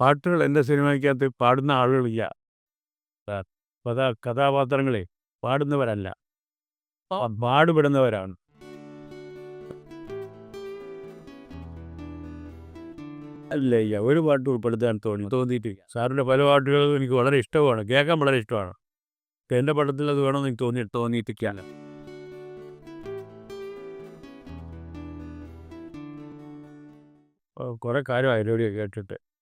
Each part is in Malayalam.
പാട്ടുകൾ എന്റെ സിനിമയ്ക്കകത്ത് പാടുന്ന ആളുകളില്ല. കഥാ കഥാപാത്രങ്ങളെ പാടുന്നവരല്ല. പാടുപെടുന്നവരാണ്. അല്ല ഇല്ല ഒരു പാട്ട് ഉൾപ്പെടുത്താൻ തോന്നി തോന്നിയിട്ടില്ല. സാറിന്റെ പല പാട്ടുകളും എനിക്ക് വളരെ ഇഷ്ടമാണ് കേൾക്കാൻ വളരെ ഇഷ്ടമാണ്. എന്റെ പടത്തിൽ അത് വേണമെന്ന് എനിക്ക് തോന്നി തോന്നിയിട്ടില്ല. കുറേ കാര്യമായി റേഡിയോ കേട്ടിട്ട്.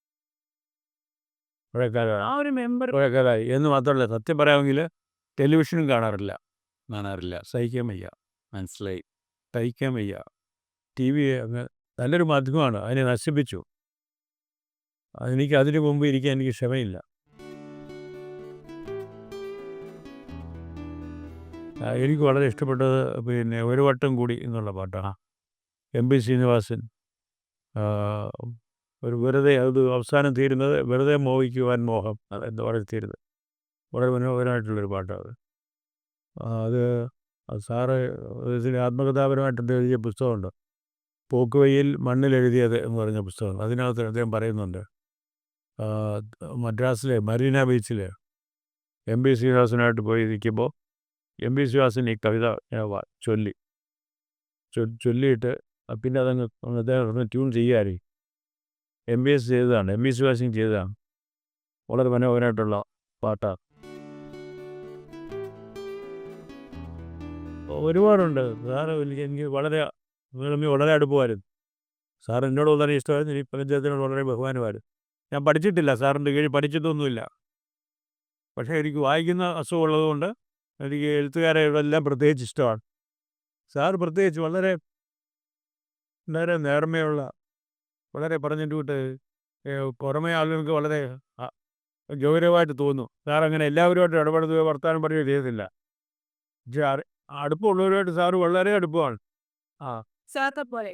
കാലമായി ആ ഒരു മെമ്പർ കാലമായി എന്ന് മാത്രമല്ല സത്യം പറയാമെങ്കിൽ ടെലിവിഷനും കാണാറില്ല. കാണാറില്ല. സഹിക്കാൻ വയ്യ. മനസ്സിലായി? സഹിക്കാൻ വയ്യ. ടി വി അങ്ങ് നല്ലൊരു മാധ്യമമാണ്. അതിനെ നശിപ്പിച്ചു. എനിക്ക് അതിനു മുമ്പ് ഇരിക്കാൻ എനിക്ക് ക്ഷമയില്ല. എനിക്ക് വളരെ ഇഷ്ടപ്പെട്ടത് പിന്നെ ഒരു വട്ടം കൂടി എന്നുള്ള പാട്ടാണ്. M P Srinivasan. ഒരു വെറുതെ അത് അവസാനം തീരുന്നത് വെറുതെ മോഹിക്കുവാൻ മോഹം എന്ന് പറഞ്ഞ് തീരുന്നത്. വളരെ മനോഹരമായിട്ടുള്ളൊരു പാട്ടാണ് അത്. സാറ് ഇതിന് ആത്മകഥാപരമായിട്ട് എഴുതിയ പുസ്തകമുണ്ട്. പോക്കുവയിൽ മണ്ണിലെഴുതിയത് എന്ന് പറഞ്ഞ പുസ്തകം അതിനകത്ത് അദ്ദേഹം പറയുന്നുണ്ട്. മദ്രാസിലെ മരീന ബീച്ചിൽ എം പി ശ്രീനിവാസനായിട്ട് പോയി നിൽക്കുമ്പോൾ എം പി ശ്രീനിവാസൻ ഈ കവിത ചൊല്ലി. ചൊല്ലിയിട്ട് പിന്നെ അതങ്ങ് അദ്ദേഹം ട്യൂൺ ചെയ്യാറി എം ബി എസ് ചെയ്തതാണ്. എം ബി ശ്രീനിവാസൻ ചെയ്തതാണ്. വളരെ മനോഹരമായിട്ടുള്ള പാട്ടാണ് ഒരുപാടുണ്ട്. സാറ് എനിക്ക് വളരെ തമ്മിൽ വളരെ അടുപ്പമായിരുന്നു. സാർ എന്നോട് വളരെ ഇഷ്ടമായിരുന്നു. എനിക്ക് പഞ്ചായത്തിനോട് വളരെ ബഹുമാനമായിരുന്നു. ഞാൻ പഠിച്ചിട്ടില്ല. സാറിന്റെ കീഴിൽ പഠിച്ചിട്ടൊന്നുമില്ല. പക്ഷേ എനിക്ക് വായിക്കുന്ന അസുഖമുള്ളതുകൊണ്ട് എനിക്ക് എഴുത്തുകാരെ എല്ലാം പ്രത്യേകിച്ച് ഇഷ്ടമാണ്. സാർ പ്രത്യേകിച്ച് വളരെ വളരെ നേർമയുള്ള വളരെ പറഞ്ഞിട്ട് പുറമേ ആളുകൾക്ക് വളരെ ഗൗരവമായിട്ട് തോന്നും സാർ അങ്ങനെ എല്ലാവരുമായിട്ട് ഇടപെടുകയോ വർത്താനം പറയുകയോ ചെയ്തില്ല പക്ഷേ അടുപ്പമുള്ളവരുമായിട്ട് സാറ് വളരെ അടുപ്പമാണ്. ആ. പോലെ.